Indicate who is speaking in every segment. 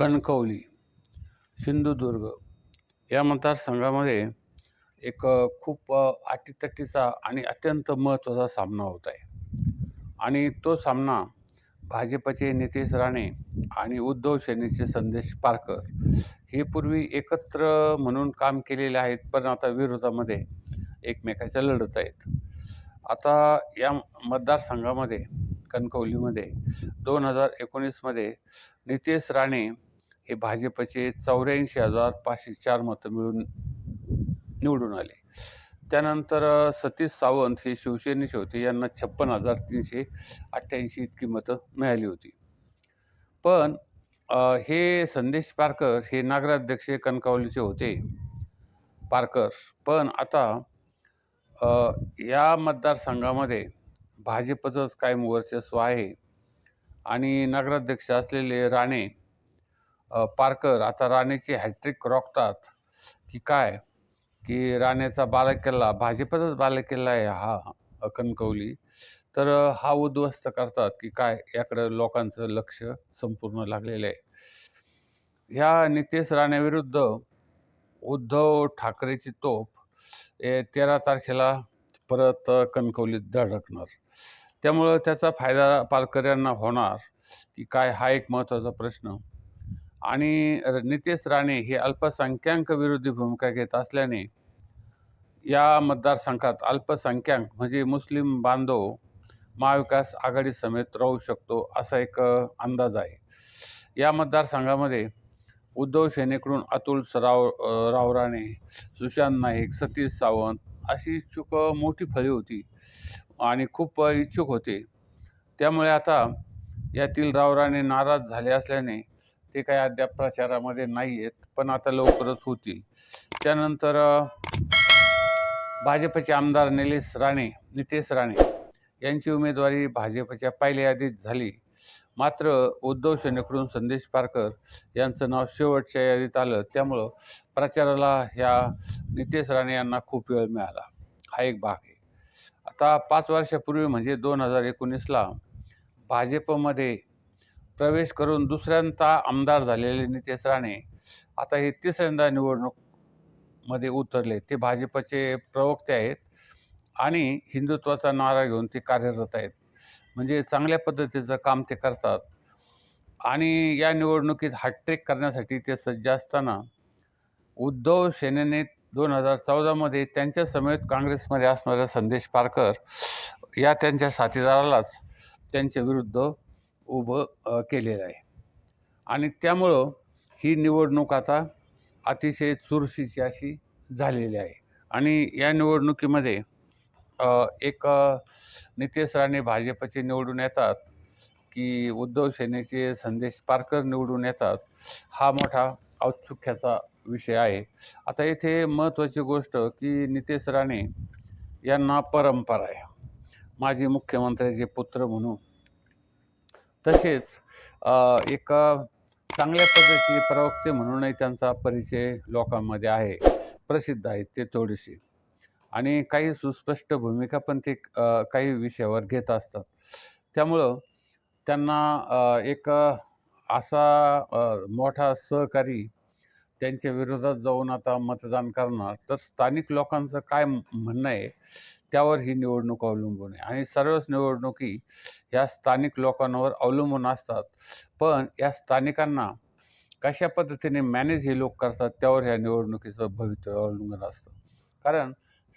Speaker 1: कणकवली सिंधुदुर्ग या मतदारसंघामध्ये एक खूप अ, अटीतटीचा आणि अत्यंत महत्त्वाचा सामना होत आहे. आणि तो सामना भाजपचे नितेश राणे आणि उद्धव सेनेचे संदेश पारकर हे पूर्वी एकत्र म्हणून काम केलेले आहेत पण आता विरोधामध्ये एकमेकाच्या लढत आहेत. आता या मतदारसंघामध्ये कणकवलीमध्ये दोन हजार एकोणीसमध्ये नितेश राणे हे भाजपचे चौऱ्याऐंशी हजार पाचशे चार मतं मिळून निवडून आले. त्यानंतर सतीश सावंत हे शिवसेनेचे होते. यांना छप्पन हजार तीनशे अठ्ठ्याऐंशी इतकी मतं मिळाली होती. पण हे संदेश पारकर हे नगराध्यक्ष कणकावलीचे होते पारकर. पण आता या मतदारसंघामध्ये भाजपचंच कायम वर्चस्व आहे. आणि नगराध्यक्ष असलेले राणे पारकर आता राणेची हॅट्रिक रोखतात. की काय? की राणेचा बालेकिल्ला भाजपचाच बालेकिल्ला आहे हा कणकवली तर हा उद्ध्वस्त करतात की काय? याकडं लोकांचं लक्ष संपूर्ण लागलेलं आहे. ह्या नितेश राणेविरुद्ध उद्धव ठाकरेची तोफ तेरा तारखेला परत कणकवलीत धडकणार. त्यामुळं त्याचा फायदा पालकर यांना होणार. की काय? हा एक महत्त्वाचा प्रश्न. आणि नितेश राणे हे अल्पसंख्याक विरोधी भूमिका घेत असल्याने या मतदारसंघात अल्पसंख्याक म्हणजे मुस्लिम बांधव महाविकास आघाडी समेत राहू शकतो असा एक अंदाज आहे. या मतदारसंघामध्ये उद्धव सेनेकडून अतुल सराव रावराणे सुशांत नाईक सतीश सावंत अशी इच्छुक मोठी फळी होती आणि खूप इच्छुक होते. त्यामुळे आता यातील रावराणे नाराज झाले असल्याने ते काही अद्याप प्रचारामध्ये नाही आहेत पण आता लवकरच होतील. त्यानंतर भाजपचे आमदार निलेश राणे नितेश राणे यांची उमेदवारी भाजपच्या पहिल्या यादीत झाली. मात्र उद्धव सेनेकडून संदेश पारकर यांचं नाव शेवटच्या यादीत आलं. त्यामुळं प्रचाराला ह्या नितेश राणे यांना खूप वेळ मिळाला. हा एक भाग आहे. आता पाच वर्षापूर्वी म्हणजे दोन हजार एकोणीसला भाजपमध्ये प्रवेश करून दुसऱ्यांदा आमदार झालेले नितेश राणे आता हे तिसऱ्यांदा निवडणूकमध्ये उतरले. ते भाजपचे प्रवक्ते आहेत आणि हिंदुत्वाचा नारा घेऊन ते कार्यरत आहेत. म्हणजे चांगल्या पद्धतीचं काम ते करतात. आणि या निवडणुकीत हॅट्रिक करण्यासाठी ते सज्ज असताना उद्धव सेनेने दोन हजार चौदामध्ये त्यांच्या समेत काँग्रेसमध्ये असणाऱ्या संदेश पारकर या त्यांच्या साथीदारालाच त्यांच्या विरुद्ध उभं केलेलं आहे. आणि त्यामुळं ही निवडणूक आता अतिशय चुरशीची अशी झालेली आहे. आणि या निवडणुकीमध्ये एक नितेश राणे भाजपचे निवडून येतात की उद्धव सेनेचे संदेश पारकर निवडून येतात हा मोठा औत्सुक्याचा विषय आहे. आता येथे महत्त्वाची गोष्ट की नितेश राणे यांना परंपरा आहे. माजी मुख्यमंत्र्याचे पुत्र म्हणून तसेच एका एक चांगल्या पद्धतीचे प्रवक्ते म्हणूनही त्यांचा परिचय लोकांमध्ये आहे प्रसिद्ध आहेत ते थोडेसे. आणि काही सुस्पष्ट भूमिका पण ते काही विषयावर घेत असतात. त्यामुळं त्यांना एक असा मोठा सहकारी त्यांच्या विरोधात जाऊन आता मतदान करणार. तर स्थानिक लोकांचं काय म्हणणं आहे त्यावर ही निवडणूक अवलंबून आहे. आणि सर्वच निवडणुकी ह्या स्थानिक लोकांवर अवलंबून असतात. पण या स्थानिकांना कशा पद्धतीने मॅनेज हे लोक करतात त्यावर ह्या निवडणुकीचं भवितव्य अवलंबून असतं. कारण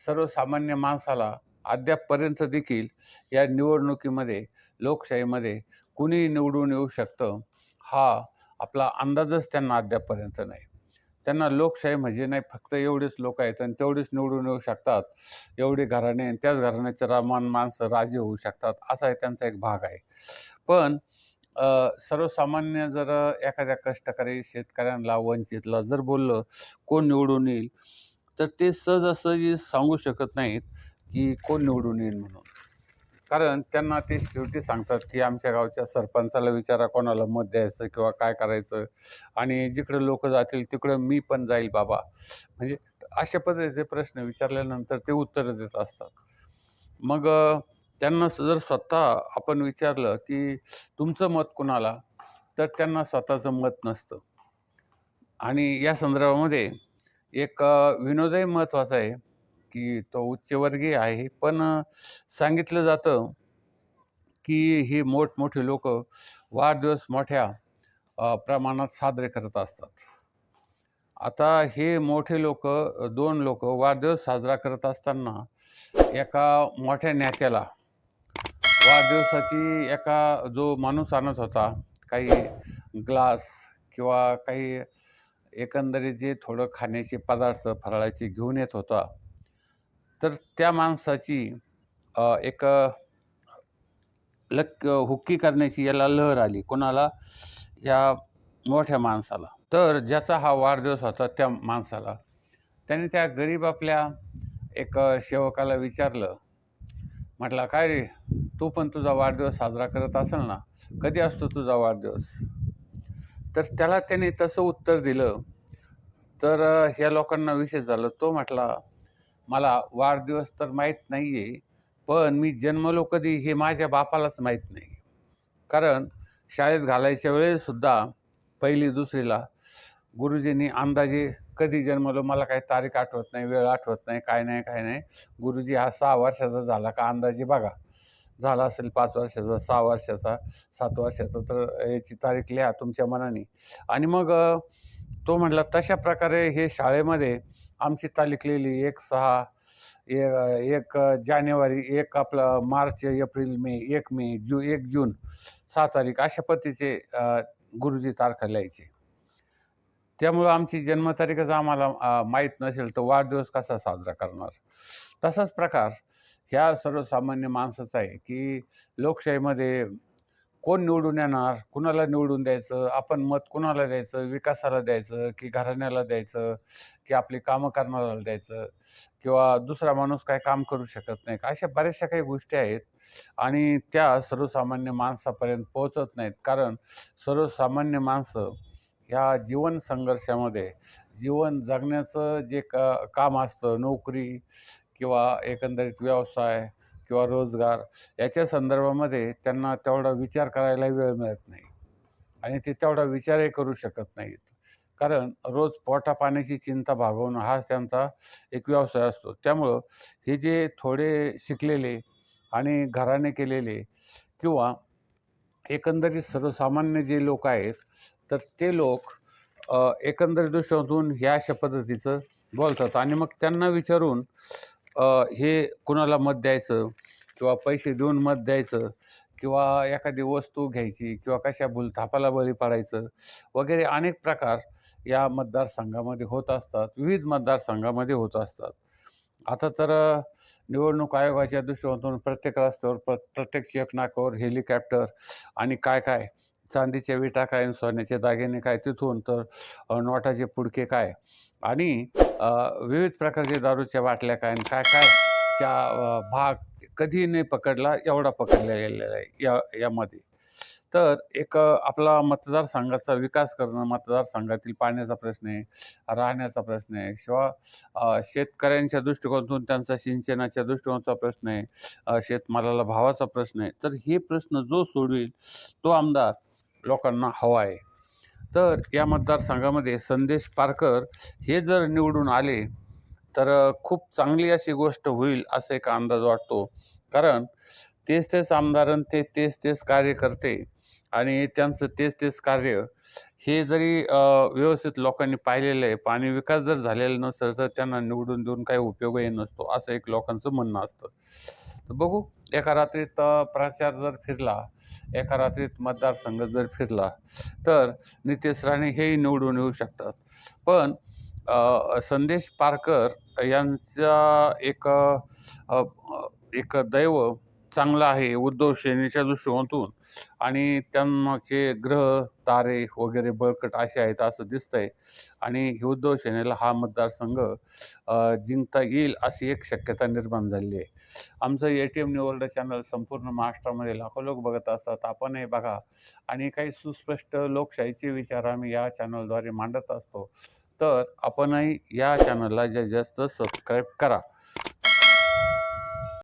Speaker 1: सर्वसामान्य माणसाला अद्यापपर्यंत देखील या निवडणुकीमध्ये लोकशाहीमध्ये कुणीही निवडून येऊ शकतं हा आपला अंदाजच त्यांना अद्यापपर्यंत नाही. त्यांना लोकशाही म्हणजे नाही फक्त एवढेच लोक आहेत आणि तेवढेच निवडून येऊ शकतात. एवढे घराणे आणि त्याच घराण्याचे रामान माणसं राजे होऊ शकतात असा आहे त्यांचा एक भाग आहे. पण सर्वसामान्य जर एखाद्या कष्टकरी शेतकऱ्यांना वंचितला जर बोललं कोण निवडून येईल? तर ते सहजासहजी सांगू शकत नाहीत की कोण निवडून येईल म्हणून. कारण त्यांना ते शेवटी सांगतात की आमच्या गावच्या सरपंचाला विचारा कोणाला मत द्यायचं किंवा काय करायचं. आणि जिकडं लोक जातील तिकडं मी पण जाईल बाबा. म्हणजे अशा पद्धतीचे प्रश्न विचारल्यानंतर ते उत्तरं देत असतात. मग त्यांना जर स्वतः आपण विचारलं की तुमचं मत कुणाला? तर त्यांना स्वतःचं मत नसतं. आणि या संदर्भामध्ये एक विनोदही महत्त्वाचा आहे, की तो उच्चवर्गीय आहे. पण सांगितलं जातं, की हे मोठमोठे लोक वाढदिवस मोठ्या प्रमाणात साजरे करत असतात. आता हे मोठे लोक दोन लोक वाढदिवस साजरा करत असताना एका मोठ्या नेत्याला वाढदिवसाची एका जो माणूस आणत होता, काही ग्लास किंवा काही एकंदरीत जे थोडं खाण्याचे पदार्थ फराळाचे घेऊन येत होता. तर त्या माणसाची एक लक हुक्की करण्याची याला लहर आली. कोणाला? या मोठ्या माणसाला. तर ज्याचा हा वाढदिवस होता त्या माणसाला, त्याने त्या गरीब आपल्या एक सेवकाला विचारलं, म्हटला, "काय रे, तू पण तुझा वाढदिवस साजरा करत असेल ना? कधी असतो तुझा वाढदिवस?" तर त्याला त्याने तसं उत्तर दिलं. तर ह्या लोकांना विषय झालं. तो म्हटला, "मला वाढदिवस तर माहीत नाही आहे पण मी जन्मलो कधी हे माझ्या बापालाच माहीत नाही." कारण शाळेत घालायच्या वेळेससुद्धा 1ली 2रीला गुरुजींनी अंदाजे कधी जन्मलो मला काही तारीख आठवत नाही, वेळ आठवत नाही, काय नाही, काय नाही. गुरुजी हा सहा वर्षाचा झाला का अंदाजे बघा. झाला असेल पाच वर्षाचा, सहा वर्षाचा, सात वर्षाचा, तर याची तारीख लिहा तुमच्या मनाने. आणि मग तो म्हटला, "तशा प्रकारे हे शाळेमध्ये आमची तारीख लिहिली 1/6, ए 1 जानेवारी, एक आपलं मार्च, एप्रिल, मे, एक मे, जू एक जून, सहा तारीख अशा पद्धतीचे गुरुजी तारखा लिहायचे. त्यामुळं आमची जन्मतारीखच आम्हाला माहीत नसेल तर वाढदिवस कसा साजरा करणार?" तसाच प्रकार ह्या सर्वसामान्य माणसाचा आहे, की लोकशाहीमध्ये कोण निवडून येणार, कुणाला निवडून द्यायचं, आपण मत कुणाला द्यायचं, विकासाला द्यायचं, की घराण्याला द्यायचं, की आपली कामं करणाऱ्याला द्यायचं? किंवा दुसरा माणूस काय काम करू शकत नाही. अशा बऱ्याचशा काही गोष्टी आहेत. आणि त्या सर्वसामान्य माणसापर्यंत पोहोचत नाहीत. कारण सर्वसामान्य माणसं ह्या जीवन संघर्षामध्ये जीवन जगण्याचं जे का काम असतं, नोकरी किंवा एकंदरीत व्यवसाय किंवा रोजगार याच्या संदर्भामध्ये त्यांना तेवढा विचार करायला वेळ मिळत नाही आणि ते तेवढा विचारही करू शकत नाहीत. कारण रोज पोटापाण्याची चिंता भागवणं हा त्यांचा एक व्यवसाय असतो. त्यामुळं हे जे थोडे शिकलेले आणि घराने केलेले किंवा एकंदरीत सर्वसामान्य जे लोक आहेत, तर ते लोक अ, एकंदरीत ह्या अशा पद्धतीचं बोलतात आणि मग त्यांना विचारून हे कुणाला मत द्यायचं? किंवा पैसे देऊन मत द्यायचं? किंवा एखादी वस्तू घ्यायची? किंवा कशा भूलथापाला बळी पाडायचं? वगैरे अनेक प्रकार या मतदारसंघामध्ये होत असतात. विविध मतदारसंघामध्ये होत असतात. आता तर निवडणूक आयोगाच्या दृष्टिकोनातून प्रत्येक रस्त्यावर प्र प्रत्येक चेकनाकावर हेलिकॉप्टर आणि काय-काय चांदीच्या विटा काय? आणि सोन्याचे दागिने काय? तिथून तर नोटाचे पुडके काय? आणि विविध प्रकारचे दारूच्या बाटल्या काय आणि काय-काय त्या भाग कधीही नाही पकडला एवढा पकडला गेलेला आहे या यामध्ये. तर एक आपला मतदारसंघाचा विकास करणं, मतदारसंघातील पाण्याचा प्रश्न आहे, राहण्याचा प्रश्न आहे किंवा शेतकऱ्यांच्या दृष्टिकोनातून त्यांचा सिंचनाच्या दृष्टिकोनाचा प्रश्न आहे, शेतमालाला भावाचा प्रश्न आहे. तर हे प्रश्न जो सोडवेल तो आमदार लोकांना हवा आहे. तर या मतदारसंघामध्ये संदेश पारकर हे जर निवडून आले, तर खूप चांगली अशी गोष्ट होईल असा एक अंदाज वाटतो. कारण तेच-तेच आमदार ते तेच-तेच कार्यकर्ते आणि त्यांचं तेच-तेच कार्य हे जरी व्यवस्थित लोकांनी पाहिलेलं आहे आणि विकास जर झालेला नसेल तर त्यांना निवडून देऊन काही उपयोगही नसतो, असं एक लोकांचं म्हणणं असतं. तर बघू एका रात्रीत प्रचार जर फिरला, एका रात्रीत मतदारसंघ जर फिरला, तर नितेश राणे हेही निवडून येऊ शकतात. पण संदेश पारकर यांचा एक एक दैव चांगलं आहे उद्धव सेनेच्या दृष्टिकोनातून आणि त्यांचे ग्रह, तारे वगैरे बळकट असे आहेत असं दिसतंय आणि उद्धव सेनेला हा मतदारसंघ जिंकता येईल अशी एक शक्यता निर्माण झाली आहे. आमचं ए-टी-एम निवर्ल्ड चॅनल संपूर्ण महाराष्ट्रामध्ये लाखो लोक बघत असतात. आपणही बघा आणि काही सुस्पष्ट लोकशाहीचे विचार आम्ही या चॅनलद्वारे मांडत असतो. तर आपणही या चॅनलला जास्तीत जास्त सबस्क्राईब करा.